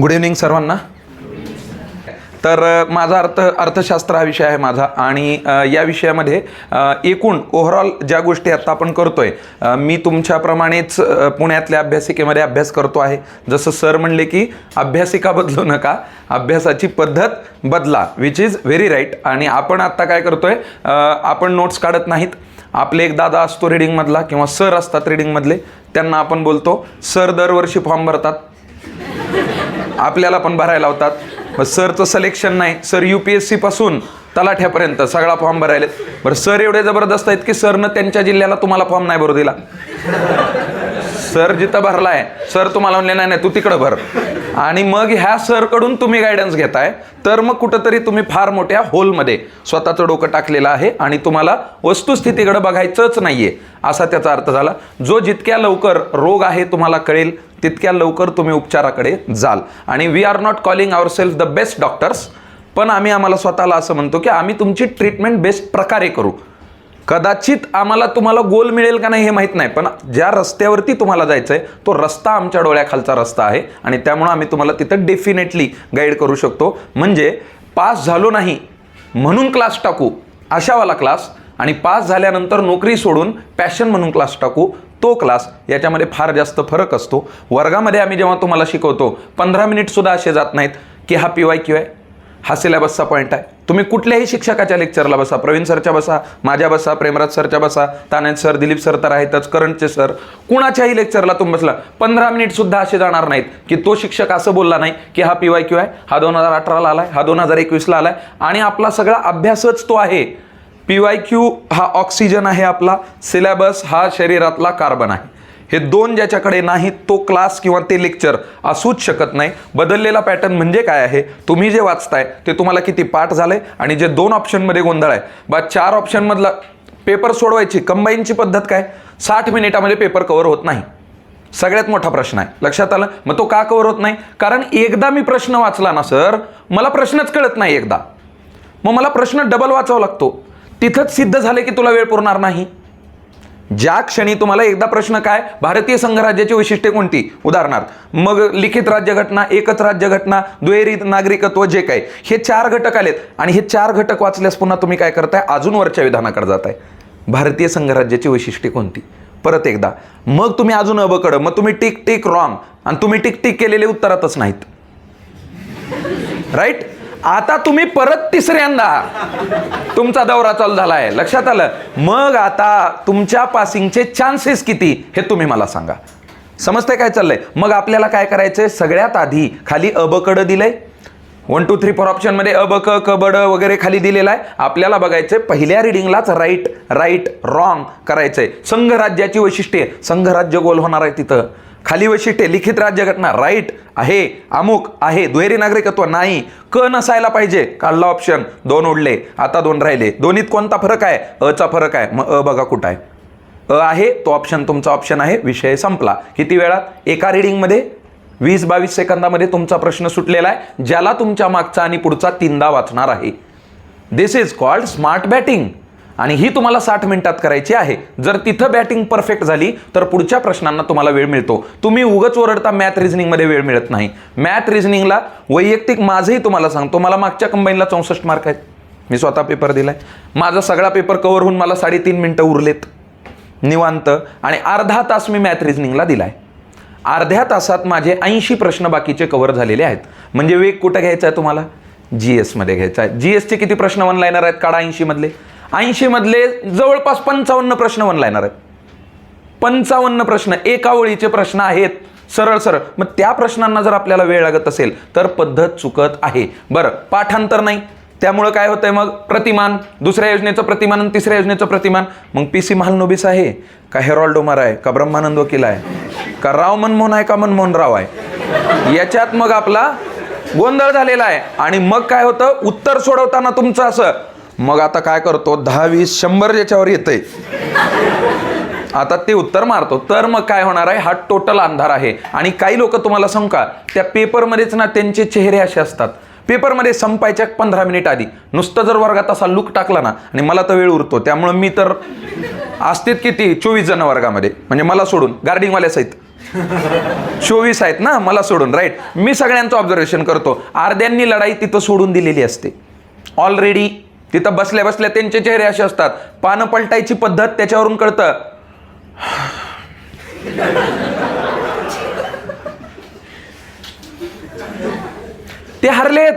Good evening सर्वांना. तर माझा अर्थ अर्थशास्त्र हा विषय आहे माझा. आणि या विषयामध्ये एकूण ओव्हरऑल ज्या गोष्टी आत्ता आपण करतो आहे मी तुमच्याप्रमाणेच पुण्यातल्या अभ्यासिकेमध्ये अभ्यास करतो आहे. जसं सर म्हणले की अभ्यासिका बदलू नका. अभ्यासाची पद्धत बदला विच इज व्हेरी राईट आणि आपण आत्ता काय करतो आहे आपण नोट्स काढत नाहीत. आपले एक दादा असतो रिडिंगमधला किंवा सर असतात रिडिंगमधले त्यांना आपण बोलतो सर दरवर्षी फॉर्म भरतात. आपल्याला पण भरायला लावतात. मग सरचं सिलेक्शन नाही. सर यू पी एस सीपासून तलाठ्यापर्यंत सगळा फॉर्म भरायलेत. बरं सर एवढे जबरदस्त आहेत की सरनं त्यांच्या जिल्ह्याला तुम्हाला फॉर्म नाही भरू दिला. सर जिथं भरला आहे सर तुम्हाला म्हणले नाही नाही तू तिकडं भर. आणि मग ह्या सरकडून तुम्ही गायडन्स घेताय तर मग कुठंतरी तुम्ही फार मोठ्या होलमध्ये स्वतःचं डोकं टाकलेलं आहे आणि तुम्हाला वस्तुस्थितीकडे बघायचंच नाहीये असा त्याचा अर्थ झाला. जो जितक्या लवकर रोग आहे तुम्हाला कळेल तितक्या लवकर तुम्ही उपचाराकडे जाल. आणि we are not calling our self the best doctors पण आम्ही आम्हाला स्वतःला असं म्हणतो की आम्ही तुमची ट्रीटमेंट बेस्ट प्रकारे करू. कदाचित आम्हाला तुम्हाला गोल मिळेल का नाही हे माहीत नाही पण ज्या रस्त्यावरती तुम्हाला जायचं आहे तो रस्ता आमच्या डोळ्याखालचा रस्ता आहे आणि त्यामुळं आम्ही तुम्हाला तिथं डेफिनेटली गाईड करू शकतो. म्हणजे पास झालो नाही म्हणून क्लास टाकू अशावाला क्लास आणि पास झाल्यानंतर नोकरी सोडून पॅशन म्हणून क्लास टाकू तो क्लास याच्यामध्ये फार जास्त फरक असतो. वर्गामध्ये आम्ही जेव्हा तुम्हाला शिकवतो पंधरा मिनिटसुद्धा असे जात नाहीत की हा पी वाय क्यू आहे. हा सिलेबसचा पॉईंट आहे. तुम्ही कुठल्याही शिक्षकाच्या लेक्चरला बसा. प्रवीण सरच्या बसा माझ्या बसा प्रेमराज सरच्या बसा तानेत सर दिलीप सर तर आहेतच करंटचे सर. कुणाच्याही लेक्चरला तुम्ही बसला. पंधरा मिनिट सुद्धा असे जाणार नाहीत की तो शिक्षक असं बोलला नाही की हा पी वाय क्यू आहे हा दोन हजार अठराला आलाय हा दोन हजार एकवीसला आलाय आणि आपला सगळा अभ्यासच तो आहे. पी वाय क्यू हा ऑक्सिजन आहे आपला सिलेबस हा शरीरातला कार्बन आहे. हे दोन ज्याच्याकडे नाही तो क्लास किंवा ते लेक्चर असूच शकत नाही. बदललेला पॅटर्न म्हणजे काय आहे? तुम्ही जे वाचताय ते तुम्हाला किती पाठ झाले आणि जे दोन ऑप्शनमध्ये गोंधळ आहे बा चार ऑप्शनमधला पेपर सोडवायची कंबाईनची पद्धत काय? साठ मिनिटामध्ये पेपर कव्हर होत नाही. सगळ्यात मोठा प्रश्न आहे. लक्षात आलं? मग तो का कव्हर होत नाही? कारण एकदा मी प्रश्न वाचला ना सर मला प्रश्नच कळत नाही एकदा. मग मला प्रश्न डबल वाचावा लागतो. तिथंच सिद्ध झाले की तुला वेळ पुरणार नाही. ज्या क्षणी तुम्हाला एकदा प्रश्न काय भारतीय संघराज्याची वैशिष्ट्ये कोणती? उदाहरणार्थ मग लिखित राज्यघटना एकच राज्यघटना दुहेरी नागरिकत्व जे काय हे चार घटक आलेत. आणि हे चार घटक वाचल्यास पुन्हा तुम्ही काय करताय? अजून वरच्या विधानाकडे जाताय. भारतीय संघराज्याची वैशिष्ट्ये कोणती? परत एकदा मग तुम्ही अजून अबकडं मग तुम्ही टिक टिक रॉंग आणि तुम्ही टिक टिक केलेले उत्तरातच नाहीत. राईट? आता तुम्ही परत तिसऱ्यांदा तुमचा दौरा चालू झाला आहे लक्षात आलं? मग आता तुमच्या पासिंगचे चान्सेस किती हे तुम्ही मला सांगा. समजतंय काय चाललंय? मग आपल्याला काय करायचंय? सगळ्यात आधी खाली अबकडं दिलंय. वन टू थ्री फोर ऑप्शनमध्ये अ ब क क वगैरे खाली दिलेला आहे. आपल्याला बघायचंय पहिल्या रिडिंगलाच राईट राईट रॉंग करायचंय. संघराज्याची वैशिष्ट्ये. संघराज्य गोल होणार आहे तिथं. खाली वैशिष्ट्ये लिखित राज्यघटना राईट आहे अमुक आहे दुहेरी नागरिकत्व नाही क नसायला पाहिजे काढला ऑप्शन दोन उडले आता दोन राहिले दोन्हीत कोणता फरक आहे? अचा फरक आहे मग अ बघा कुठं आहे. अ आहे तो ऑप्शन तुमचा ऑप्शन आहे विषय संपला. किती वेळात एका रिडिंगमध्ये वीस बावीस सेकंदामध्ये तुमचा प्रश्न सुटलेला आहे ज्याला तुमच्या मागचा आणि पुढचा तीनदा वाचणार आहे. This is called smart batting आणि ही तुम्हाला साठ मिनिटात करायची आहे. जर तिथं बॅटिंग परफेक्ट झाली तर पुढच्या प्रश्नांना तुम्हाला वेळ मिळतो. तुम्ही उगच ओरडता मॅथ रिझनिंगमध्ये वेळ मिळत नाही. मॅथ रिझनिंगला वैयक्तिक माझंही तुम्हाला सांगतो. मला मागच्या कंबाईनला चौसष्ट मार्क आहेत. मी स्वतः पेपर दिलाय. माझा सगळा पेपर कव्हर होऊन मला साडेतीन मिनटं उरलेत. निवांत. आणि अर्धा तास मी मॅथ रिझनिंगला दिलाय. अर्ध्या तासात माझे ऐंशी प्रश्न बाकीचे कव्हर झालेले आहेत. म्हणजे वेग कुठं घ्यायचा आहे तुम्हाला? जी एसमध्ये घ्यायचा आहे. जी एसचे किती प्रश्न वन लायनर आहेत? काढा ऐंशीमधले ऐंशीमधले जवळपास पंचावन्न प्रश्न वन येणार आहेत. पंचावन्न प्रश्न एका ओळीचे प्रश्न आहेत. सरळ सरळ. मग त्या प्रश्नांना जर आपल्याला वेळ लागत असेल तर पद्धत चुकत आहे. बरं पाठांतर नाही. त्यामुळं काय होतंय मग? प्रतिमान. दुसऱ्या योजनेचं प्रतिमान आणि तिसऱ्या योजनेचं प्रतिमान. मग पी सी महालनोबिस आहे का हेरॉल्डोमार आहे का ब्रह्मानंद वकील आहे का राव मनमोहन आहे का मनमोहन राव आहे? याच्यात मग आपला गोंधळ झालेला आहे. आणि मग काय होतं? उत्तर सोडवताना तुमचं असं मग आता काय करतो? दहा वीस शंभर ज्याच्यावर येतंय. आता ते उत्तर मारतो. तर मग काय होणार आहे? हा टोटल अंधार आहे. आणि काही लोक तुम्हाला सांगू का? त्या पेपरमध्येच ना त्यांचे चेहरे असे असतात. पेपरमध्ये संपायच्या पंधरा मिनिट आधी. नुसतं जर वर्गात असा लुक टाकला ना आणि मला तर वेळ उरतो. त्यामुळं मी तर असतेत किती? चोवीस जण वर्गामध्ये. म्हणजे मला सोडून. गार्डिंगवाल्या सहित. चोवीस आहेत ना? मला सोडून. राईट मी सगळ्यांचं ऑब्झर्वेशन करतो. अर्ध्यांनी लढाई तिथं सोडून दिलेली असते. ऑलरेडी तिथं बसल्या बसल्या त्यांचे चेहरे असे असतात. पानं पलटायची पद्धत त्याच्यावरून कळतं. ते हरलेत.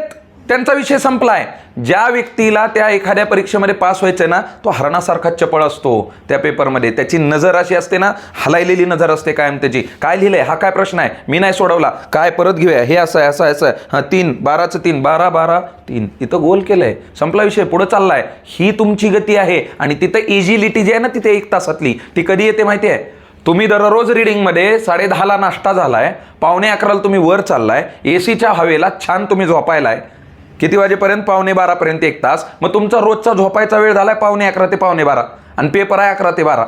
त्यांचा विषय संपलाय. ज्या व्यक्तीला त्या एखाद्या परीक्षेमध्ये पास व्हायचं ना तो हरणासारखा चपळ असतो त्या पेपरमध्ये. त्याची नजर अशी असते ना हलायलेली नजर असते कायम त्याची. काय लिहिलंय? हा काय प्रश्न आहे? मी नाही सोडवला. काय परत घेऊया? हे असं आहे असं आहे असं आहे. हां तीन बाराचं तीन बारा बारा तीन. इथं गोल केलंय. संपला विषय पुढं चाललाय. ही तुमची गती आहे आणि तिथं इजिलिटी जी आहे ना तिथे एक तासातली. ती कधी येते माहिती आहे? तुम्ही दररोज रिडिंगमध्ये साडे दहाला नाश्ता झालाय. पावणे अकराला तुम्ही वर चाललाय. एसीच्या हवेला छान तुम्ही झोपायलाय. किती वाजेपर्यंत? पावणे बारापर्यंत एक तास. मग तुमचा रोजचा झोपायचा वेळ झालाय पावणे अकरा ते पावणे बारा. आणि पेपर आहे अकरा ते बारा.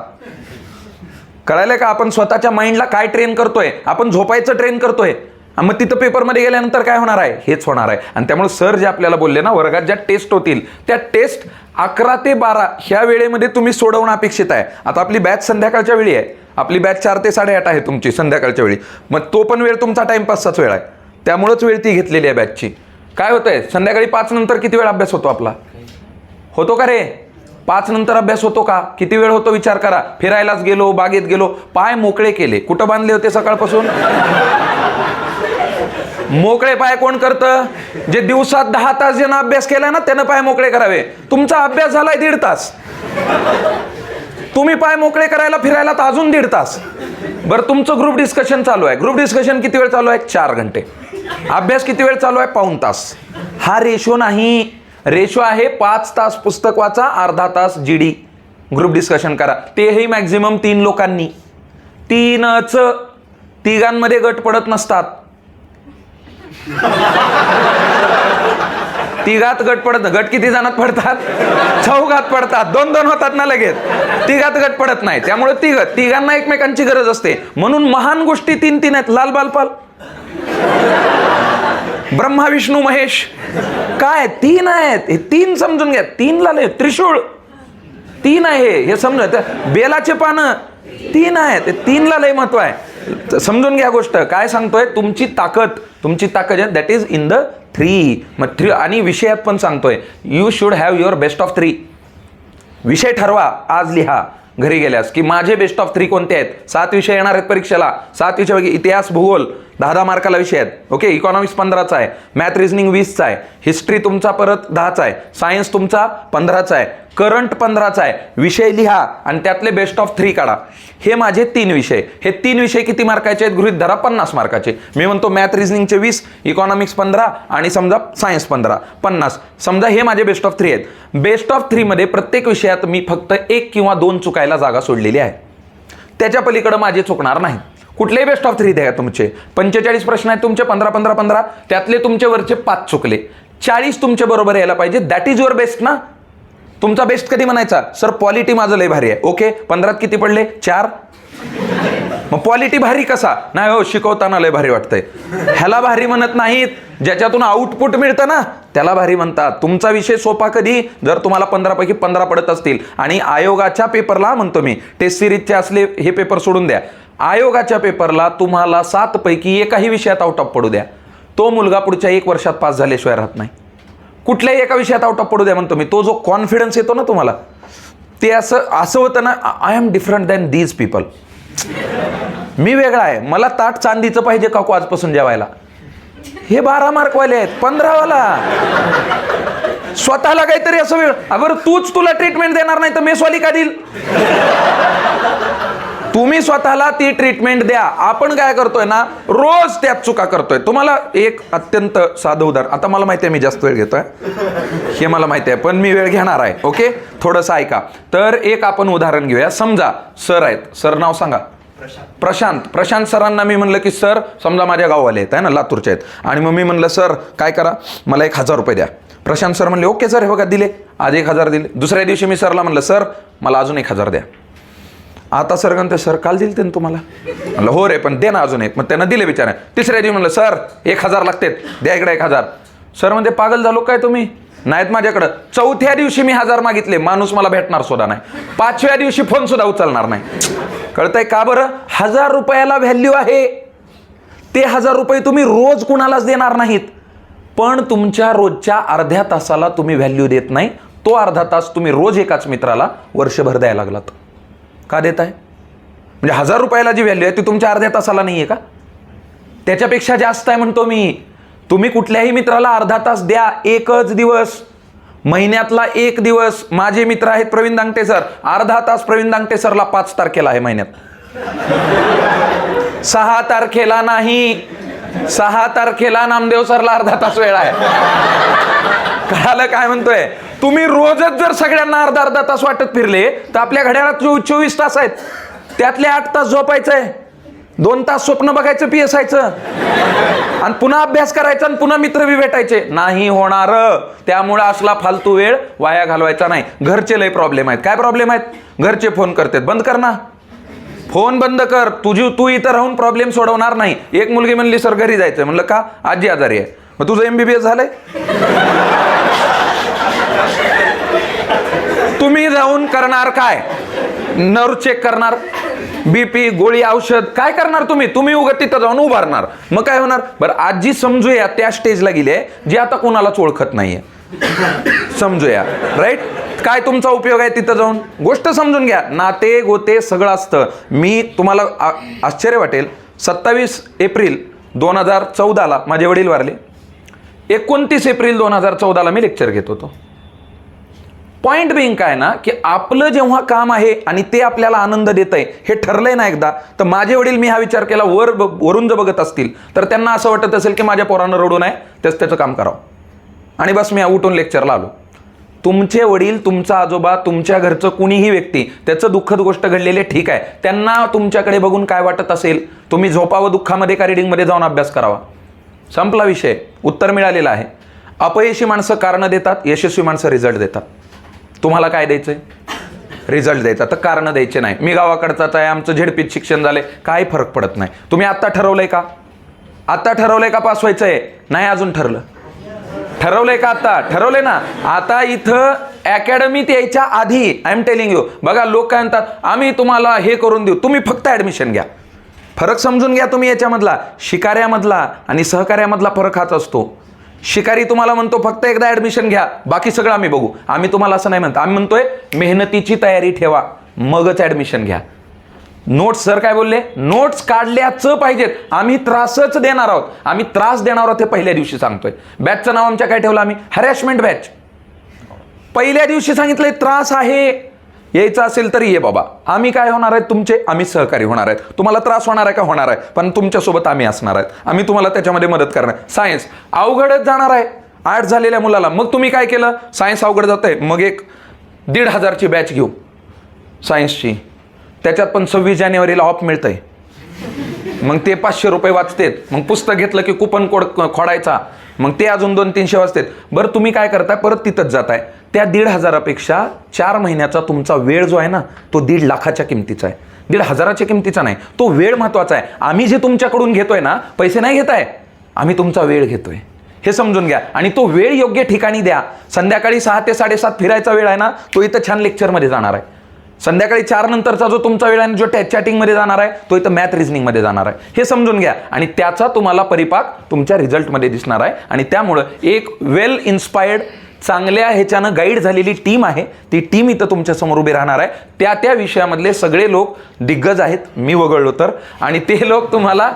कळायलंय का? आपण स्वतःच्या माइंडला काय ट्रेन करतोय? आपण झोपायचं ट्रेन करतोय. मग तिथं पेपरमध्ये गेल्यानंतर काय होणार आहे? हेच होणार आहे. आणि त्यामुळे सर जे आपल्याला बोलले ना वर्गात ज्या टेस्ट होतील त्या टेस्ट अकरा ते बारा ह्या वेळेमध्ये तुम्ही सोडवणं अपेक्षित आहे. आता आपली बॅच संध्याकाळच्या वेळी आहे. आपली बॅच चार ते साडेआठ आहे तुमची संध्याकाळच्या वेळी. मग तो पण वेळ तुमचा टाइमपासचाच वेळ आहे. त्यामुळंच वेळ ती घेतलेली आहे बॅचची काय होतंय? संध्याकाळी पाच नंतर किती वेळ अभ्यास होतो आपला? होतो का रे? पाच नंतर अभ्यास होतो का? किती वेळ होतो? विचार करा. फिरायलाच गेलो बागेत गेलो पाय मोकळे केले. कुठं बांधले होते सकाळपासून? मोकळे पाय कोण करतं? जे दिवसात दहा तास ज्यानं अभ्यास केलाय ना त्यानं पाय मोकळे करावे. तुमचा अभ्यास झालाय दीड तास. तुम्ही पाय मोकळे करायला फिरायला तर अजून दीड तास. बरं तुमचं ग्रुप डिस्कशन चालू आहे. ग्रुप डिस्कशन किती वेळ चालू आहे? चार घंटे. अभ्यास किती वेळ चालू आहे? पाऊन तास. हा रेशो नाही. रेशो आहे पाच तास पुस्तक वाचा अर्धा तास जी डी ग्रुप डिस्कशन करा. तेही मॅक्झिमम तीन लोकांनी. तीनच तिघांमध्ये गट पडत नसतात. तिघात गट पडत गट किती जणात पडतात? चौघात पडतात. दोन दोन होतात ना लगेच. तिघात गट पडत नाही. त्यामुळे तिघ तिघांना एकमेकांची गरज असते. म्हणून महान गोष्टी तीन तीन आहेत. लाल बालपाल. ब्रह्मा विष्णू महेश. काय तीन आहेत. हे तीन समजून घ्या. तीन लाल त्रिशूळ. तीन आहे. हे समजून बेलाचे पानं तीन आहेत. तीनला लय महत्त्व आहे. समजून घ्या गोष्ट. काय सांगतोय? तुमची ताकद. तुमची ताकद आहे. That is in the three मग थ्री आणि विषयात पण सांगतोय. You should have your best of three विषय ठरवा. आज लिहा. घरी गेल्यास. की माझे बेस्ट ऑफ थ्री कोणते आहेत? सात विषय येणार आहेत परीक्षेला. सात विषय इतिहास भूगोल दहा दहा मार्काला विषय आहेत. ओके इकॉनॉमिक्स पंधराचा आहे. मॅथ रिझनिंग वीसचा आहे. हिस्ट्री तुमचा परत दहाचा आहे. सायन्स तुमचा पंधराचा आहे. करंट पंधराचा आहे. विषय लिहा आणि त्यातले बेस्ट ऑफ थ्री काढा. हे माझे तीन विषय. हे तीन विषय किती मार्काचे आहेत? गृहित धरा पन्नास मार्काचे. मी म्हणतो मॅथ रिझनिंगचे वीस इकॉनॉमिक्स पंधरा आणि समजा सायन्स पंधरा. पन्नास. समजा हे माझे बेस्ट ऑफ थ्री आहेत. बेस्ट ऑफ थ्रीमध्ये प्रत्येक विषयात मी फक्त एक किंवा दोन चुकायला जागा सोडलेली आहे. त्याच्या पलीकडे माझे चुकणार नाही. कुठलेही बेस्ट ऑफ थ्री द्या तुमचे. पंचेचाळीस प्रश्न आहेत तुमचे पंधरा पंधरा पंधरा. त्यातले तुमचे वरचे पाच चुकले. चाळीस तुमच्या बरोबर यायला पाहिजे. दॅट इज युअर बेस्ट ना? तुमचा बेस्ट कधी म्हणायचा? सर क्वालिटी माझं लय भारी आहे. ओके पंधरात किती पडले? चार. मग क्वालिटी भारी कसा? नाही हो शिकवताना लय भारी वाटतंय. ह्याला भारी म्हणत नाहीत. ज्याच्यातून आउटपुट मिळतं ना त्याला भारी म्हणतात. तुमचा विषय सोपा कधी? जर तुम्हाला पंधरापैकी पंधरा पडत असतील. आणि आयोगाच्या पेपरला म्हणतो मी टेस्ट सिरीजचे असले हे पेपर सोडून द्या. आयोगाच्या पेपरला तुम्हाला सातपैकी एकाही विषयात आउट ऑफ पडू द्या. तो मुलगा पुढच्या एक वर्षात पास झाल्याशिवाय राहत नाही. कुठल्याही एका विषयात आउट ऑफ पडू द्या म्हणतो मी. तो जो कॉन्फिडन्स येतो ना तुम्हाला ते असं असं होतं ना I am different than these people मी वेगळा आहे. मला ताट चांदीचं पाहिजे काकू आजपासून जेवायला? हे बारा मार्कवाले आहेत पंधरावाला. स्वतःला काहीतरी असं वेळ अगर तूच तुला ट्रीटमेंट देणार नाही तर मेसवाली का देईल? तुम्ही स्वतःला ती ट्रीटमेंट द्या. आपण काय करतोय ना रोज त्यात चुका करतोय. तुम्हाला एक अत्यंत साधं उदाहरण. आता मला माहिती आहे मी जास्त वेळ घेतोय. हे मला माहिती आहे पण मी वेळ घेणार आहे ओके? थोडंसं ऐका. तर एक आपण उदाहरण घेऊया. समजा सर आहेत. सर नाव सांगा. प्रशांत. प्रशांत. सरांना मी म्हणलं की सर समजा माझ्या गाववाले आहेत आहे ना लातूरचे आहेत. आणि मग मी म्हणलं सर काय करा? मला एक हजार रुपये द्या. प्रशांत सर म्हणले ओके सर हे बघा दिले. आज एक हजार दिले. दुसऱ्या दिवशी मी सरला म्हणलं सर मला अजून एक हजार द्या. आता सर म्हणते सर काल दिले ते तुम्हाला? म्हणलं हो रे पण दे ना अजून एक. मग त्यांना दिले बिचारे. तिसऱ्या दिवशी म्हणलं सर एक हजार लागतेत. द्या इकडे एक हजार. सर म्हणजे पागल झालो काय तुम्ही? नाहीत माझ्याकडं. चौथ्या दिवशी मी हजार मागितले. माणूस मला भेटणार सुद्धा नाही. पाचव्या दिवशी फोन सुद्धा उचलणार नाही. कळतंय का बरं? हजार रुपयाला व्हॅल्यू आहे. ते हजार रुपये तुम्ही रोज कुणालाच देणार नाहीत. पण तुमच्या रोजच्या अर्ध्या तासाला तुम्ही व्हॅल्यू देत नाही. तो अर्धा तास तुम्ही रोज एकाच मित्राला वर्षभर द्यायला लागलात. का देत आहे? म्हणजे हजार रुपयाला जी व्हॅल्यू आहे ती तुमच्या अर्ध्या तासाला नाही आहे का? त्याच्यापेक्षा जास्त आहे म्हणतो मी. तुम्ही कुठल्याही मित्राला अर्धा तास द्या एकच दिवस. महिन्यातला एक दिवस. माझे मित्र आहेत प्रवीण दांगटे सर. अर्धा तास प्रवीण दांगटे सरला पाच तारखेला आहे महिन्यात. सहा तारखेला नाही. सहा तारखेला नामदेव सरला अर्धा तास वेळ आहे. कळालं काय म्हणतोय? तुम्ही रोजच जर सगळ्यांना अर्धा अर्धा तास वाटत फिरले तर आपल्या घड्याळात चोवीस तास आहेत त्यातले आठ तास झोपायचंय. दोन तास स्वप्न बघायचं पी असायचं आणि पुन्हा अभ्यास करायचा आणि पुन्हा मित्र बी भेटायचे. नाही होणार. त्यामुळे असला फालतू वेळ वाया घालवायचा नाही. घरचे लय प्रॉब्लेम आहेत. काय प्रॉब्लेम आहेत? घरचे फोन करतात. बंद कर ना. फोन बंद कर. तुझी तू इथं राहून प्रॉब्लेम सोडवणार नाही. एक मुलगी म्हणली सर घरी जायचं म्हणलं का? आजी आजारी आहे. मग तुझं एमबीबीएस झालंय? तुम्ही जाऊन करणार काय? नर चेक करणार बीपी गोळी औषध काय करणार तुम्ही? तुम्ही उगत तिथं जाऊन उभारणार. मग काय होणार? बरं आजी समजूया त्या स्टेजला गेली आहे जी आता कोणालाच ओळखत नाहीये. समजूया राईट काय तुमचा उपयोग आहे तिथं जाऊन? गोष्ट समजून घ्या. नाते गोते सगळं असतं. मी तुम्हाला आश्चर्य वाटेल. सत्तावीस एप्रिल दोन हजार चौदाला माझे वडील वारले. एकोणतीस एप्रिल दोन हजार चौदाला मी लेक्चर घेत होतो. पॉइंट बिंग काय ना की आपलं जेव्हा काम आहे आणि ते आपल्याला आनंद देत आहे हे ठरलंय ना एकदा तर माझे वडील मी हा विचार केला वर वरून जर बघत असतील तर त्यांना असं वाटत असेल की माझ्या पोरानं रडू नये तेच त्याचं काम करावं. आणि बस मी उठून लेक्चरला आलो. तुमचे वडील तुमचा आजोबा तुमच्या घरचं कुणीही व्यक्ती त्याचं दुःखद गोष्ट घडलेली ठीक आहे. त्यांना तुमच्याकडे बघून काय वाटत असेल तुम्ही झोपावं दुःखामध्ये का रिडिंगमध्ये जाऊन अभ्यास करावा? संपला विषय. उत्तर मिळालेलं आहे. अपयशी माणसं कारणं देतात यशस्वी माणसं रिझल्ट देतात. तुम्हाला काय द्यायचं आहे रिझल्ट द्यायचा. तर कारणं द्यायचे नाही. मी गावाकडचाच आहे आमचं झेडपीत शिक्षण झालंय. काही फरक पडत नाही. तुम्ही आत्ता ठरवलंय का? आत्ता ठरवलंय का पास व्हायचं आहे नाही अजून ठरलं. ठरवलंय का आता ठरवलंय ना. आता इथं अकॅडमीत यायच्या आधी आय एम टेलिंग यू बघा लोक काय म्हणतात आम्ही तुम्हाला हे करून देऊ. तुम्ही फक्त ॲडमिशन घ्या. फरक समजून घ्या तुम्ही याच्यामधला. शिकाऱ्यामधला आणि सहकार्यामधला फरक हाच असतो. शिकारी तुम्हाला म्हणतो फक्त एकदा ऍडमिशन घ्या बाकी सगळं आम्ही बघू. आम्ही तुम्हाला असं नाही म्हणतो. आम्ही म्हणतोय मेहनतीची तयारी ठेवा मगच ऍडमिशन घ्या. नोट्स सर काय बोलले? नोट्स काढल्याच पाहिजेत. आम्ही त्रासच देणार आहोत. आम्ही त्रास देणार आहोत हे पहिल्या दिवशी सांगतोय. बॅचचं नाव आमच्या काय ठेवलं आम्ही? हॅरॅशमेंट बॅच पहिल्या दिवशी सांगितलंय त्रास आहे. यायचं असेल तरी ये बाबा. आम्ही काय होणार आहेत? तुमचे आम्ही सहकारी होणार आहेत. तुम्हाला त्रास होणार आहे का? होणार आहे. पण तुमच्यासोबत आम्ही असणार आहेत. आम्ही तुम्हाला त्याच्यामध्ये मदत करणार सायन्स अवघडच जाणार आहे. आर्ट झालेल्या मुलाला. मग तुम्ही काय केलं? सायन्स अवघड जात आहे मग एक दीड हजारची बॅच घेऊ. सायन्सची त्याच्यात पण सव्वीस जानेवारीला ऑफ मिळतंय. मग ते पाचशे रुपये वाचतेत. मग पुस्तक घेतलं की कुपन कोड खोडायचा. मग ते अजून दोन तीनशे वाजतात. बरं तुम्ही काय करताय? परत तिथंच जाताय. त्या दीड हजारापेक्षा चार महिन्याचा तुमचा वेळ जो आहे ना तो दीड लाखाच्या किमतीचा आहे. दीड हजाराच्या किमतीचा नाही तो वेळ महत्त्वाचा आहे. आम्ही जे तुमच्याकडून घेतोय ना पैसे नाही घेताय. आम्ही तुमचा वेळ घेतोय. हे समजून घ्या. आणि तो वेळ योग्य ठिकाणी द्या. संध्याकाळी सहा ते साडेसात फिरायचा वेळ आहे ना तो इथं छान लेक्चरमध्ये जाणार आहे. संध्याकाळी चार नंतरचा जो तुमचा वेळ आहे जो चॅटिंगमध्ये जाणार आहे तो इथं मॅथ रिझनिंगमध्ये जाणार आहे. हे समजून घ्या. आणि त्याचा तुम्हाला परिपाक तुमच्या रिझल्टमध्ये दिसणार आहे. आणि त्यामुळं एक वेल इन्स्पायर्ड चांगल्या ह्याच्यानं गाईड झालेली टीम आहे. ती टीम इथं तुमच्यासमोर उभी राहणार आहे. त्या त्या विषयामधले सगळे लोक दिग्गज आहेत. मी वगळलो तर. आणि ते लोक तुम्हाला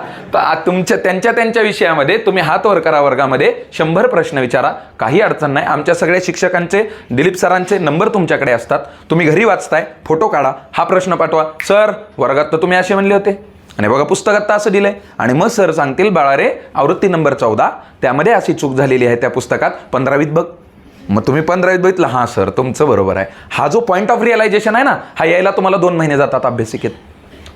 तुमच्या त्यांच्या त्यांच्या विषयामध्ये तुम्ही हात वर करा वर्गामध्ये शंभर प्रश्न विचारा. काही अडचण नाही. आमच्या सगळ्या शिक्षकांचे दिलीप सरांचे नंबर तुमच्याकडे असतात. तुम्ही घरी वाचताय फोटो काढा. हा प्रश्न पाठवा. सर वर्गात तर तुम्ही असे म्हणले होते. आणि बघा पुस्तकात तर असं दिलंय. आणि मग सर सांगतील बाळारे आवृत्ती नंबर चौदा. त्यामध्ये अशी चूक झालेली आहे त्या पुस्तकात. पंधरावीत बघ. मग तुम्ही पंधरावीत बघितलं हां सर तुमचं बरोबर आहे. हा जो पॉईंट ऑफ रिअलायझेशन आहे ना हा यायला तुम्हाला दोन महिने जातात अभ्यासिकेत.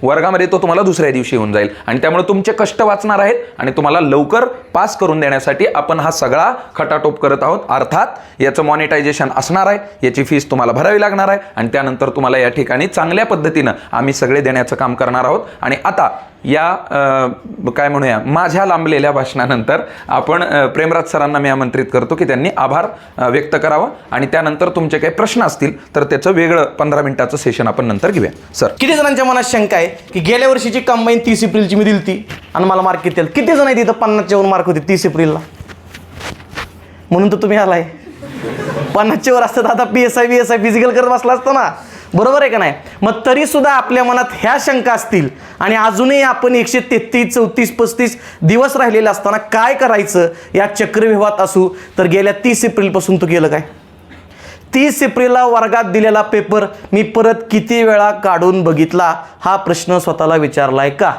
वर्गामध्ये तो तुम्हाला दुसऱ्या दिवशी येऊन जाईल. आणि त्यामुळे तुमचे कष्ट वाचणार आहेत आणि तुम्हाला लवकर पास करून देण्यासाठी आपण हा सगळा खटाटोप करत आहोत. अर्थात याचं मॉनिटायझेशन असणार आहे याची फीस तुम्हाला भरावी लागणार आहे आणि त्यानंतर तुम्हाला या ठिकाणी चांगल्या पद्धतीनं आम्ही सगळे देण्याचं काम करणार आहोत. आणि आता या काय म्हणूया माझ्या लांबलेल्या भाषणानंतर आपण प्रेमराज सरांना मी आमंत्रित करतो की त्यांनी आभार व्यक्त करावं आणि त्यानंतर तुमचे काही प्रश्न असतील तर त्याचं वेगळं पंधरा मिनिटाचं सेशन आपण नंतर घेऊया. सर. किती जणांच्या मनात शंका आहे की गेल्या वर्षीची कंबाईन तीस एप्रिलची मी दिली ती आणि मला मार्क किती किती जण आहेत तिथं पन्नासच्यावर मार्क होते तीस एप्रिलला. म्हणून तर तुम्ही आलाय. पन्नासच्या वर असतं आता P S I B S I physical करत बसला असतो ना. बरोबर आहे का नाही? मग तरी सुद्धा आपल्या मनात ह्या शंका असतील आणि अजूनही आपण एकशे तेहतीस चौतीस पस्तीस दिवस राहिलेले असताना काय करायचं या चक्रव्यूहात असू? तर गेल्या तीस एप्रिलपासून तू केलं काय? तीस एप्रिलला वर्गात दिलेला पेपर मी परत किती वेळा काढून बघितला? हा प्रश्न स्वतःला विचारलाय का?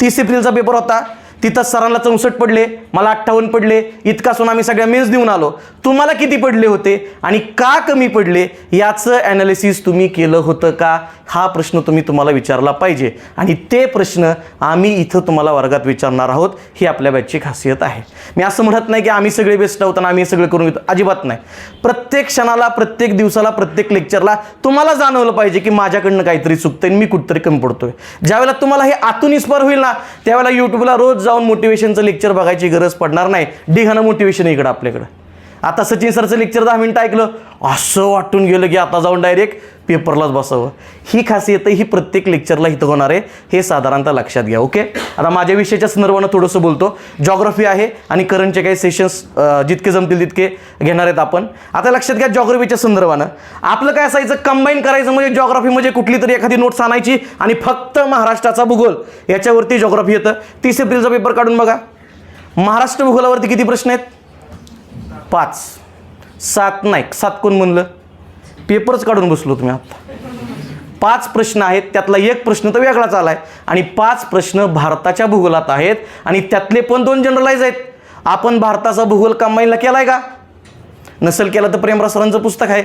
तीस एप्रिलचा पेपर होता. तिथं सरांना चौसष्ट पडले मला अठ्ठावन्न पडले इतका सोन आम्ही सगळ्या मेन्स देऊन आलो. तुम्हाला किती पडले होते आणि का कमी पडले याचं ॲनालिसिस तुम्ही केलं होतं का? हा प्रश्न तुम्ही तुम्हाला विचारला पाहिजे. आणि ते प्रश्न आम्ही इथं तुम्हाला वर्गात विचारणार आहोत ही आपल्या बॅचची खासियत आहे. मी असं म्हणत नाही की आम्ही सगळे बेस्ट आहोत आणि आम्ही सगळे करून घेतो. अजिबात नाही. प्रत्येक क्षणाला प्रत्येक दिवसाला प्रत्येक लेक्चरला तुम्हाला जाणवलं पाहिजे की माझ्याकडनं काहीतरी चुकतंय आणि मी कुठतरी कमी पडतोय. ज्यावेळेला तुम्हाला हे आतून इस्पर होईल ना त्यावेळेला यूट्यूबला रोज लावून मोटिवेशनचं लेक्चर बघायची गरज पडणार नाही. डिघानं मोटिवेशन इकडं आपल्याकडं. आता सचिन सरचं लेक्चर दहा मिनटं ऐकलं. असं वाटून गेलं की आता जाऊन डायरेक्ट पेपरलाच बसावं. ही खासियत ही प्रत्येक लेक्चरला इथं होणार आहे हे साधारणतः लक्षात घ्या ओके आता माझ्या विषयाच्या संदर्भानं थोडंसं बोलतो. जॉग्रफी आहे आणि करंटचे काही सेशन्स जितके जमतील तितके घेणार आहेत आपण. आता लक्षात घ्या जॉग्रफीच्या संदर्भानं. आपलं काय असायचं? कंबाईन करायचं म्हणजे जॉग्रफी म्हणजे कुठली तरी एखादी नोट्स आणायची आणि फक्त महाराष्ट्राचा भूगोल. याच्यावरती जॉग्रफी येतं. तीस एप्रिलचा पेपर काढून बघा. महाराष्ट्र भूगोलावरती किती प्रश्न आहेत? पाच. सात नाही सात कोण म्हणलं? पेपरच काढून बसलो तुम्ही आता. पाच प्रश्न आहेत त्यातला एक प्रश्न तर वेगळाच आला आहे आणि पाच प्रश्न भारताच्या भूगोलात आहेत आणि त्यातले पण दोन जनरलाइज आहेत. आपण भारताचा भूगोल कंबाईनला आहे का? नसेल केला तर प्रेमरा सरांचं पुस्तक आहे.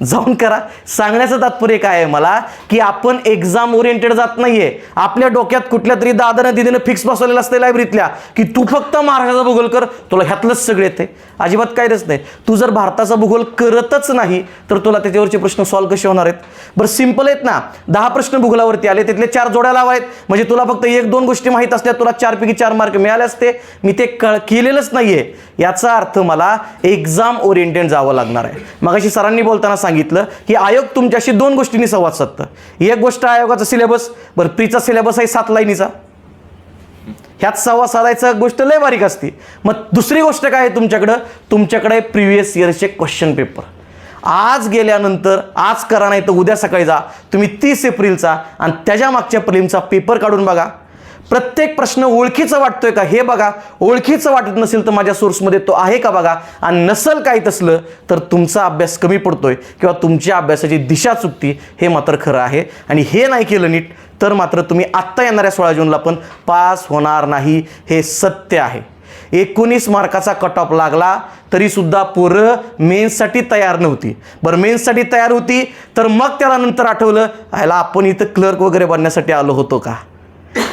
जाऊन करा. सांगण्याचं तात्पर्य काय आहे मला? की आपण एक्झाम ओरिएंटेड जात नाहीये. आपल्या डोक्यात कुठल्या तरी दादानं दिदीनं फिक्स बसवलेलं असते लायब्ररीतल्या की तू फक्त महाराष्ट्राचा भूगोल कर तुला ह्यातलंच सगळे येते अजिबात कायच नाही. तू जर भारताचा भूगोल करतच नाही तर तुला त्याच्यावरचे प्रश्न सॉल्व्ह कसे होणार आहेत? बरं सिंपल आहेत ना. दहा प्रश्न भूगोलावरती आले तिथले चार जोड्या लावा आहेत. म्हणजे तुला फक्त एक दोन गोष्टी माहीत असल्या तुला चारपैकी चार मार्क मिळाले असते. मी ते कळ केलेलंच नाहीये. याचा अर्थ मला एक्झाम ओरिएंटेड जावं लागणार आहे. मग सरांनी बोलताना सांगितलं की आयोग तुमच्याशी दोन गोष्टींनी संवाद साधतं. एक गोष्ट आयोगाचा सिलेबस बरं प्रीचा सिलेबस आहे सात लाईनीचा. ह्यात संवाद साधायचा गोष्ट लय बारीक असते. मग दुसरी गोष्ट काय आहे तुमच्याकडं? तुमच्याकडे प्रिव्हियस इयरचे क्वेश्चन पेपर आज गेल्यानंतर आज करा नाही तर उद्या सकाळी जा. तुम्ही तीस एप्रिलचा आणि त्याच्या मागच्या प्रिलिमचा पेपर काढून बघा. प्रत्येक प्रश्न ओळखीचा वाटतोय का? हे बघा. ओळखीचं वाटत नसेल तर माझ्या सोर्समध्ये तो आहे का बघा? आणि नसल काही तसलं तर तुमचा अभ्यास कमी पडतोय किंवा तुमच्या अभ्यासाची दिशा चुकती हे मात्र खरं आहे. आणि हे नाही केलं नीट तर मात्र तुम्ही आत्ता येणाऱ्या सोळा जूनला पण पास होणार नाही. हे सत्य आहे. एकोणीस मार्काचा कट ऑफ लागला तरीसुद्धा पोरं मेन्ससाठी तयार नव्हती. बरं मेन्ससाठी तयार होती तर मग त्याला नंतर आठवलं ह्याला आपण इथं क्लर्क वगैरे बनण्यासाठी आलो होतो का?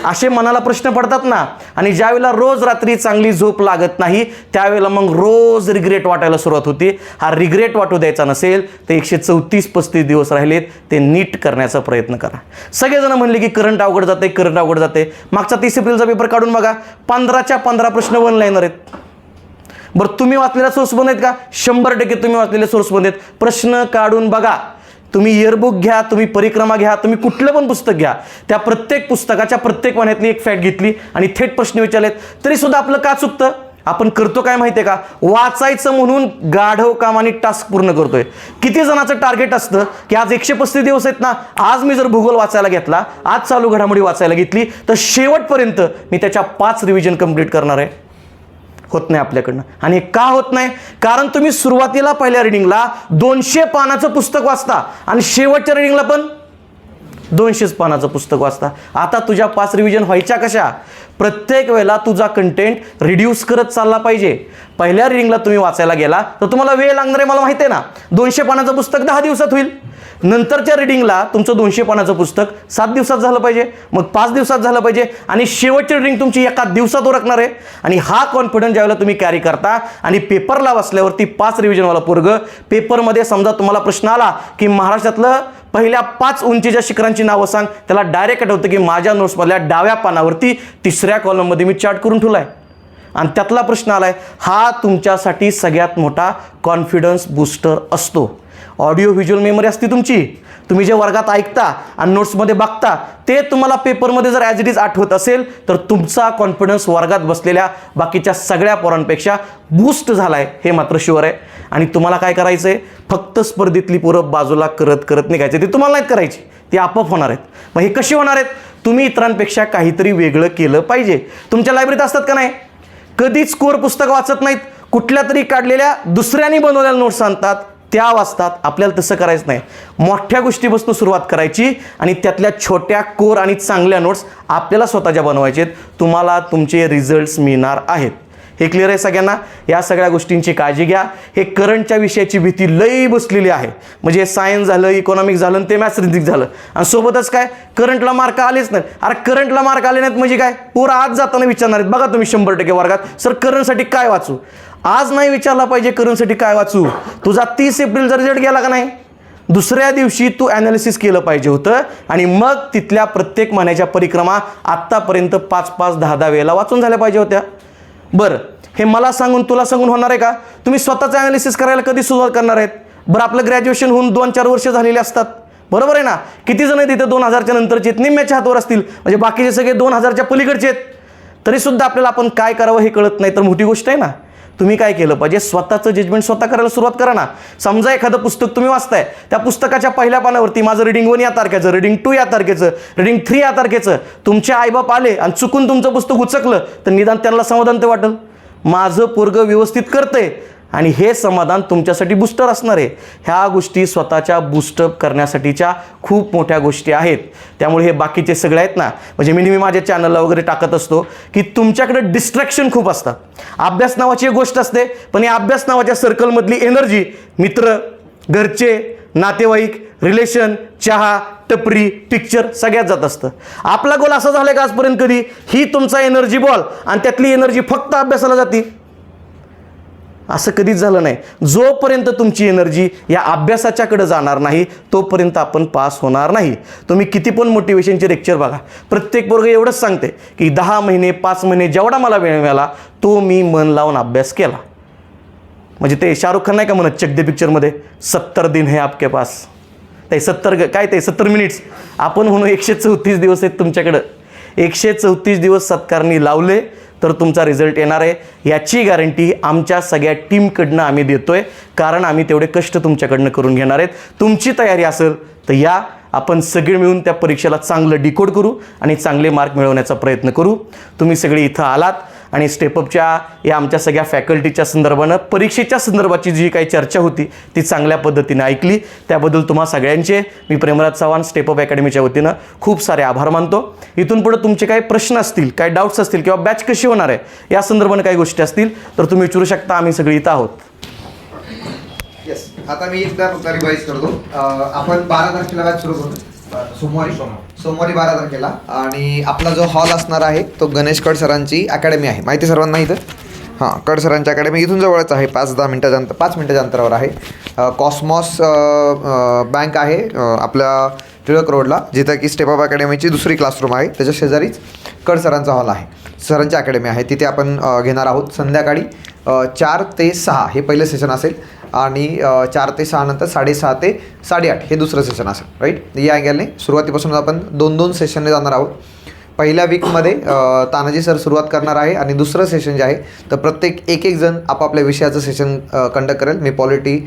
असे मनाला प्रश्न पडतात ना. आणि ज्यावेळेला रोज रात्री चांगली झोप लागत नाही त्यावेळेला मग रोज रिग्रेट वाटायला सुरुवात होती. हा रिग्रेट वाटू द्यायचा नसेल तर एकशे चौतीस पस्तीस दिवस राहिलेत ते नीट करण्याचा प्रयत्न करा. सगळेजण म्हणले की करंट अवघड जाते करंट अवघड जाते मागचा तीस एप्रिलचा पेपर काढून बघा पंधराच्या पंधरा प्रश्न वन लाईनर आहेत. बरं तुम्ही वाचलेला सोर्स बंद आहेत का? शंभर टक्के तुम्ही वाचलेले सोर्स बंद आहेत. प्रश्न काढून बघा. तुम्ही इयरबुक घ्या तुम्ही परिक्रमा घ्या तुम्ही कुठलं पण पुस्तक घ्या. त्या प्रत्येक पुस्तकाच्या प्रत्येक वाण्यातली एक फॅट घेतली आणि थेट प्रश्न विचारलेत तरी सुद्धा आपलं का चुकतं? आपण करतो काय माहिती आहे का? वाचायचं म्हणून गाढव काम आणि टास्क पूर्ण करतोय. किती जणांचं टार्गेट असतं की आज एकशे पस्तीस दिवस आहेत ना आज मी जर भूगोल वाचायला घेतला आज चालू घडामोडी वाचायला घेतली तर शेवटपर्यंत मी त्याच्या पाच रिव्हिजन कंप्लीट करणार आहे. होत नाही आपल्याकडनं. आणि का होत नाही? कारण तुम्ही सुरुवातीला पहिल्या रिडिंगला दोनशे पानाचं पुस्तक वाचता आणि शेवटच्या रिडिंगला पण दोनशेच पानाचं पुस्तक वाचता. आता तुझ्या पाच रिव्हिजन व्हायच्या कशा? प्रत्येक वेळेला तुझा कंटेंट रिड्यूस करत चालला पाहिजे. पहिल्या रिडिंगला तुम्ही वाचायला गेला तर तुम्हाला वेळ लागणार आहे मला माहिती आहे ना? दोनशे पानाचं पुस्तक दहा दिवसात होईल. नंतरच्या रिडिंगला तुमचं दोनशे पानाचं पुस्तक सात दिवसात झालं पाहिजे. मग पाच दिवसात झालं पाहिजे आणि शेवटची रिडिंग तुमची एका दिवसात उरकणार आहे. आणि हा कॉन्फिडन्स ज्यावेळेला तुम्ही कॅरी करता आणि पेपरला बसल्यावरती पाच रिव्हिजनवाला पोरग पेपरमध्ये समजा तुम्हाला प्रश्न आला की महाराष्ट्रातलं पहिल्या पाच उंचीच्या शिखरांची नावं सांग. त्याला डायरेक्ट आठवतं की माझ्या नोट्समधल्या डाव्या पानावरती तिसऱ्या कॉलममध्ये मी चार्ट करून ठेवला आहे आणि त्यातला प्रश्न आलाय हा तुमच्यासाठी सगळ्यात मोठा कॉन्फिडन्स बूस्टर असतो. ऑडिओ व्हिज्युअल मेमरी असते तुमची. तुम्ही जे वर्गात ऐकता आणि नोट्समध्ये बघता ते तुम्हाला पेपरमध्ये जर ॲज इट इज आठवत असेल तर तुमचा कॉन्फिडन्स वर्गात बसलेल्या बाकीच्या सगळ्या पोरांपेक्षा बूस्ट झाला आहे हे मात्र शुअर आहे. आणि तुम्हाला काय करायचं आहे फक्त स्पर्धेतली पोरं बाजूला करत करत निघायचे. ते तुम्हाला नाहीत करायची. ती आपोआप होणार आहेत. मग हे कशी होणार आहेत? तुम्ही इतरांपेक्षा काहीतरी वेगळं केलं पाहिजे. तुमच्या लायब्ररीत असतात का नाही? कधीच कोर पुस्तक वाचत नाहीत. कुठल्या तरी काढलेल्या दुसऱ्यांनी बनवलेल्या नोट्स आणतात. त्या वाचतात आपल्याला तसं करायचं नाही. मोठ्या गोष्टीपासून सुरुवात करायची आणि त्यातल्या छोट्या कोर आणि चांगल्या नोट्स आपल्याला स्वतःच्या बनवायचे आहेत. तुम्हाला तुमचे रिझल्ट्स मिळणार आहेत. हे क्लिअर आहे सगळ्यांना? या सगळ्या गोष्टींची काळजी घ्या. हे करंटच्या विषयाची भीती लई बसलेली आहे. म्हणजे सायन्स झालं इकॉनॉमिक्स झालं आणि ते मॅथ्स रिझिक झालं. आणि सोबतच काय? करंटला मार्क आलेच नाहीत. अरे करंटला मार्क आले नाहीत म्हणजे काय? पोरं आज जाताना विचारणार आहेत बघा तुम्ही शंभर टक्के वर्गात. सर करंटसाठी काय वाचू? आज नाही विचारला पाहिजे करंटसाठी काय वाचू. तुझा तीस एप्रिलचा रिझल्ट गेला का नाही? दुसऱ्या दिवशी तू ॲनालिसिस केलं पाहिजे होतं आणि मग तिथल्या प्रत्येक महिन्याच्या परिक्रमा आत्तापर्यंत पाच पाच दहा दहा वेळेला वाचून झाल्या पाहिजे होत्या. बरं हे मला सांगून तुला सांगून होणार आहे का? तुम्ही स्वतःचं ॲनालिसिस करायला कधी सुरुवात करणार आहेत? बरं आपलं ग्रॅज्युएशन होऊन दोन चार वर्ष झालेले असतात. बरोबर आहे ना? किती जण तिथे दोन हजारच्या नंतरचे आहेत? निम्म्याच्या हातावर असतील. म्हणजे बाकीचे सगळे दोन हजारच्या पलीकडचे आहेत. तरीसुद्धा आपल्याला आपण काय करावं हे कळत नाही. तर मोठी गोष्ट आहे ना? तुम्ही काय केलं पाहिजे? स्वतःचं जजमेंट स्वतः करायला सुरुवात करा ना. समजा एखादं पुस्तक तुम्ही वाचताय त्या पुस्तकाच्या पहिल्या पानावरती माझं रिडिंग वन या तारखेचं रिडिंग टू या तारखेचं रिडिंग थ्री या तारखेचं तुमचे आईबाप आले आणि चुकून तुमचं पुस्तक उचकलं तर निदान त्यांना समाधान ते वाटेल. माझं पोरग व्यवस्थित करतंय आणि हे समाधान तुमच्यासाठी बूस्टर असणार आहे. ह्या गोष्टी स्वतःच्या बूस्टअप करण्यासाठीच्या खूप मोठ्या गोष्टी आहेत. त्यामुळे हे बाकीचे सगळे आहेत ना म्हणजे मी नेहमी माझ्या चॅनलला वगैरे टाकत असतो की तुमच्याकडे डिस्ट्रॅक्शन खूप असतात अभ्यास नावाची एक गोष्ट असते पण या अभ्यास नावाच्या सर्कलमधली एनर्जी मित्र घरचे नातेवाईक रिलेशन चहा टपरी पिक्चर सगळ्यात जात असतं. आपला गोल असा झाला का आजपर्यंत कधी? ही तुमचा एनर्जी बॉल आणि त्यातली एनर्जी फक्त अभ्यासाला जाते. असं कधीच झालं नाही. जोपर्यंत तुमची एनर्जी या अभ्यासाच्याकडे जाणार नाही तोपर्यंत आपण पास होणार नाही. तुम्ही किती पण मोटिवेशनचे लेक्चर बघा. प्रत्येक वर्ग एवढंच सांगते की दहा महिने पाच महिने जेवढा मला वेळ मिळाला तो मी मन लावून अभ्यास केला. म्हणजे ते शाहरुख खान नाही का म्हणत चक दे पिक्चरमध्ये सत्तर दिन हे आपके पास. ते सत्तर काय ते सत्तर मिनिट्स आपण म्हणू एकशे चौतीस दिवस आहेत तुमच्याकडं. एकशे चौतीस दिवस सत्कारणी लावले तर तुमचा रिझल्ट येणार आहे. याची गॅरंटी आमच्या सगळ्या टीमकडनं आम्ही देतो आहे कारण आम्ही तेवढे कष्ट तुमच्याकडनं करून घेणार आहेत. तुमची तयारी असेल तर या. आपण सगळे मिळून त्या परीक्षेला चांगलं डिकोड करू आणि चांगले मार्क मिळवण्याचा प्रयत्न करू. तुम्ही सगळे इथं आलात. आणि स्टेपअपच्या या आमच्या सगळ्या फॅकल्टीच्या संदर्भानं परीक्षेच्या संदर्भाची जी काही चर्चा होती ती चांगल्या पद्धतीने ऐकली. त्याबद्दल तुम्हा सगळ्यांचे मी प्रेमराज चव्हाण स्टेपअप अकॅडमीच्या वतीनं खूप सारे आभार मानतो. इथून पुढे तुमचे काही प्रश्न असतील काही डाऊट्स असतील किंवा बॅच कशी होणार आहे या संदर्भानं काही गोष्टी असतील तर तुम्ही विचारू शकता आम्ही सगळी इथं आहोत. येस आता मी एकदा रिवाईज करतो. आपण बारा तारखेला बॅच सुरू करतो सोमवारी. सोमवारी. बारा तारखेला. आणि आपला जो हॉल असणार आहे तो गणेश कड सरांची अकॅडमी आहे. माहिती सर्वांना इथं? हां कड सरांची अकॅडमी इथून जवळच आहे. पाच दहा मिनटाच्या अंतर पाच मिनटाच्या अंतरावर आहे. कॉस्मॉस बँक आहे. आपल्या टिळक रोडला जिथं की स्टेप अप अकॅडमीची दुसरी क्लासरूम आहे. त्याच्या शेजारीच कड सरांचा हॉल आहे. सरांची अकॅडमी आहे. तिथे आपण घेणार आहोत संध्याकाळी चार ते सहा हे पहिलं सेशन असेल आणि चार ते सहा नंतर साडेसहा ते साडेआठ हे दुसरं सेशन असेल. राईट या अँगलने सुरुवातीपासून आपण दोन दोन सेशनने जाणार आहोत. पहिल्या वीकमध्ये तानाजी सर सुरुवात करणार आहे आणि दुसरं सेशन जे आहे तर प्रत्येक एक एक जण आपापल्या विषयाचं सेशन कंडक्ट करेल. मी पॉलिटी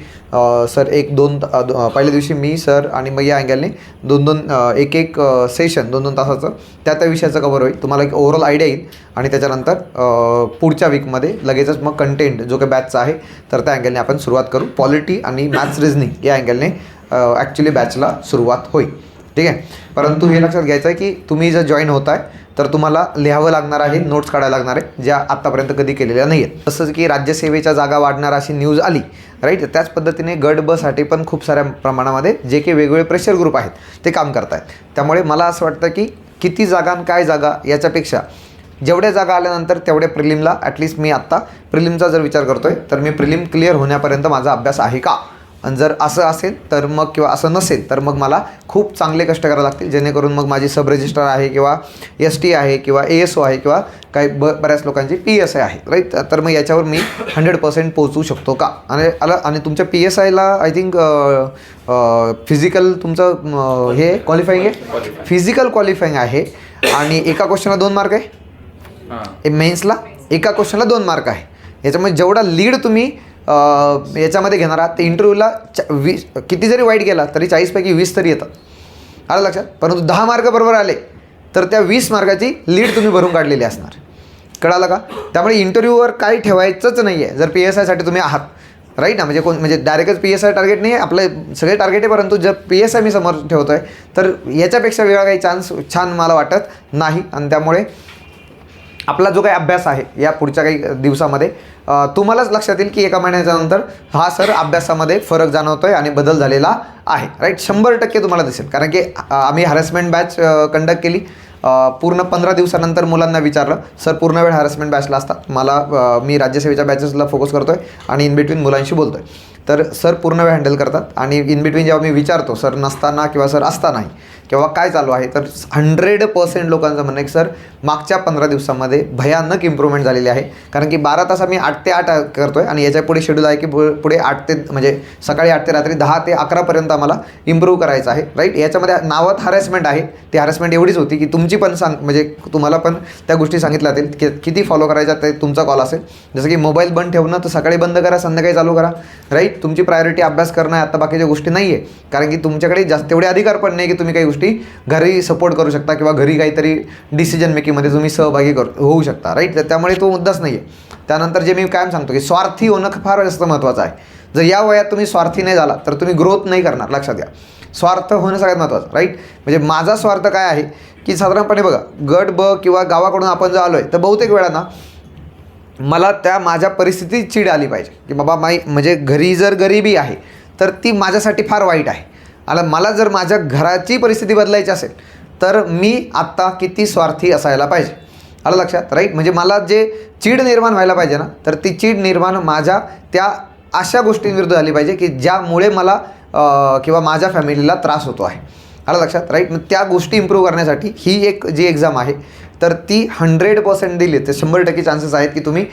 सर एक दोन पहिल्या दिवशी मी सर आणि मग या अँगलने दोन दोन एक एक सेशन दोन दोन तासाचं त्या त्या विषयाचं कवर होईल. तुम्हाला एक ओव्हरऑल आयडिया येईल आणि त्याच्यानंतर पुढच्या वीकमध्ये लगेचच मग कंटेंट जो काही बॅचचा आहे तर त्या अँगलने आपण सुरुवात करू. पॉलिटी आणि मॅथ्स रिझनिंग या अँगलने ॲक्च्युली बॅचला सुरुवात होईल. ठीक आहे? परंतु हे लक्षात घ्यायचं आहे की तुम्ही जर जॉईन होत आहे तर तुम्हाला लिहावं लागणार आहे नोट्स काढायला लागणार आहे ज्या आत्तापर्यंत कधी केलेल्या नाही आहेत तसंच की राज्यसेवेच्या जागा वाढणार अशी न्यूज आली राईट त्याच पद्धतीने गट बसाठी पण खूप साऱ्या प्रमाणामध्ये जे काही वेगवेगळे प्रेशर ग्रुप आहेत ते काम करत आहेत त्यामुळे मला असं वाटतं की किती जागा आणि काय जागा याच्यापेक्षा जेवढ्या जागा आल्यानंतर तेवढ्या प्रिलिमला ॲटलिस्ट मी आत्ता प्रिलिमचा जर विचार करतोय तर मी प्रिलिम क्लिअर होण्यापर्यंत माझा अभ्यास आहे का? आणि जर असं असेल तर मग किंवा असं नसेल तर मग मला खूप चांगले कष्ट करावे लागतील. जेणेकरून मग माझी सब रजिस्ट्रार आहे किंवा एस टी आहे किंवा ए एस ओ आहे किंवा काही ब बऱ्याच लोकांची पी एस आय आहे राईट तर मग याच्यावर मी हंड्रेड पर्सेंट पोहोचू शकतो का? आणि आला आणि तुमच्या पी एस आयला आय थिंक फिजिकल तुमचं हे क्वालिफाईंग आहे? फिजिकल क्वालिफाईंग आहे. आणि एका क्वेश्चनला दोन मार्क आहे? मेन्सला एका क्वेश्चनला दोन मार्क आहे. याच्यामुळे जेवढा लीड तुम्ही याच्यामध्ये घेणार आहात. ते इंटरव्ह्यूला चा वीस किती जरी वाईट गेला तरी चाळीसपैकी वीस तरी येतात आलं लक्षात? परंतु दहा मार्क बरोबर आले तर त्या वीस मार्काची लीड तुम्ही भरून काढलेली असणार. कळालं का? त्यामुळे इंटरव्ह्यूवर काही ठेवायचंच नाही आहे जर पी एस आयसाठी तुम्ही आहात राईट ना? म्हणजे कोण म्हणजे डायरेक्टच पी एस आय टार्गेट नाही आहे आपलं सगळे टार्गेट आहे परंतु जर पी एस आय मी समोर ठेवतो आहे तर याच्यापेक्षा वेगळा काही चान्स छान मला वाटत नाही. आणि त्यामुळे आपला जो काही अभ्यास आहे या पुढच्या काही दिवसामध्ये तुम्हालाच लक्षात येईल की एका महिन्याच्या नंतर हा सर अभ्यासामध्ये फरक जाणवतोय आणि बदल झालेला आहे. राईट शंभर टक्के तुम्हाला दिसेल. कारण की आम्ही हॅरेसमेंट बॅच कंडक्ट केली. पूर्ण पंधरा दिवसानंतर मुलांना विचारलं सर पूर्ण वेळ हॅरेसमेंट बॅचला असतात मला मी राज्यसेवेच्या बॅचेसला फोकस करतो आहे आणि इन बिटवीन मुलांशी आहे तर सर पूर्ण वेळ हँडल करतात आणि इन बिटवीन जेव्हा मी विचारतो सर नसताना किंवा सर असतानाही किंवा काय चालू आहे तर हंड्रेड पर्सेंट लोकांचं म्हणणं आहे की सर मागच्या पंधरा दिवसामध्ये भयानक इम्प्रूव्हमेंट झालेली आहे. कारण की बारा तास आम्ही आठ ते आठ करतो आहे आणि याच्यापुढे शेड्यूल आहे की पु- पुढे आठ ते म्हणजे सकाळी आठ ते रात्री दहा ते अकरापर्यंत आम्हाला इम्प्रूव्ह करायचं आहे. राईट याच्यामध्ये नावात हॅरेसमेंट आहे. ती हॅरेसमेंट एवढीच होती की तुमची पण सांग म्हणजे तुम्हाला पण त्या गोष्टी सांगितल्या जातील. की किती फॉलो करायच्या ते तुमचा कॉल असेल. जसं की मोबाईल बंद ठेवणं तर सकाळी बंद करा संध्याकाळी चालू करा. राईट तुमची प्रायोरिटी अभ्यास करणं आहे आता बाकीच्या गोष्टी नाही आहे कारण की तुमच्याकडे जास्त तेवढे अधिकार पण नाही की तुम्ही काही गोष्टी घरी सपोर्ट करू शकता किंवा घरी काहीतरी डिसिजन मेकिंगमध्ये तुम्ही सहभागी करू होऊ शकता राईट तर त्यामुळे तो मुद्दाच नाही आहे त्यानंतर जे मी कायम सांगतो की स्वार्थी होणं फार जास्त महत्त्वाचं आहे. जर या वयात तुम्ही स्वार्थी नाही झाला तर तुम्ही ग्रोथ नाही करणार लक्षात घ्या. स्वार्थ होणं सगळ्यात महत्त्वाचं राईट म्हणजे माझा स्वार्थ काय आहे की साधारणपणे बघा गट ब किंवा गावाकडून आपण जर आलो आहे तर बहुतेक वेळा ना मला त्या माझ्या परिस्थितीत चीड आली पाहिजे. की बाबा माई म्हणजे घरी जर गरिबी आहे तर ती माझ्यासाठी फार वाईट आहे. आला मला जर माझ्या घराची परिस्थिती बदलायची असेल तर मी आत्ता किती स्वार्थी असायला पाहिजे? आलं लक्षात? राईट म्हणजे मला जे चीड निर्माण व्हायला पाहिजे ना तर ती चीड निर्माण माझ्या त्या अशा गोष्टींविरुद्ध झाली पाहिजे की ज्यामुळे मला किंवा माझ्या फॅमिलीला त्रास होतो आहे. आला लक्षात? राईट मग त्या गोष्टी इम्प्रूव्ह करण्यासाठी ही एक जी एक्झाम आहे तर ती हंड्रेड पर्सेंट दिली तर शंभर टक्के चान्सेस आहेत की तुम्ही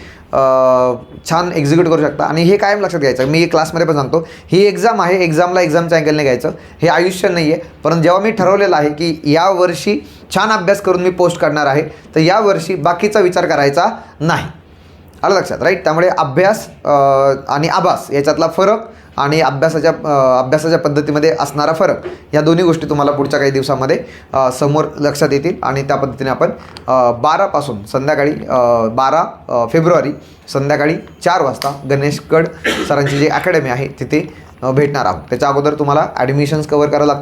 छान एक्झिक्यूट करू शकता. आणि हे कायम लक्षात घ्यायचं. मी क्लासमध्ये पण सांगतो ही एक्झाम आहे एक्झामला एक्झामच्या अँगलने घ्यायचं. हे आयुष्य नाही आहे परंतु जेव्हा मी ठरवलेलं आहे की यावर्षी छान अभ्यास करून मी पोस्ट करणार आहे तर यावर्षी बाकीचा विचार करायचा नाही. आलं लक्षात? राईट त्यामुळे अभ्यास आणि आभास याच्यातला फरक आणि अभ्यासाच्या अभ्यासाच्या पद्धतीमध्ये असणारा फरक या दोन्ही गोष्टी तुम्हाला पुढच्या काही दिवसामध्ये समोर लक्षात येतील. आणि त्या पद्धतीने आपण बारापासून संध्याकाळी बारा फेब्रुवारी संध्याकाळी चार वाजता गणेशगड सरांची जी अकॅडमी आहे तिथे भेटणार आहोत. त्याच्या अगोदर तुम्हाला ॲडमिशन्स कवर करावं लागतील.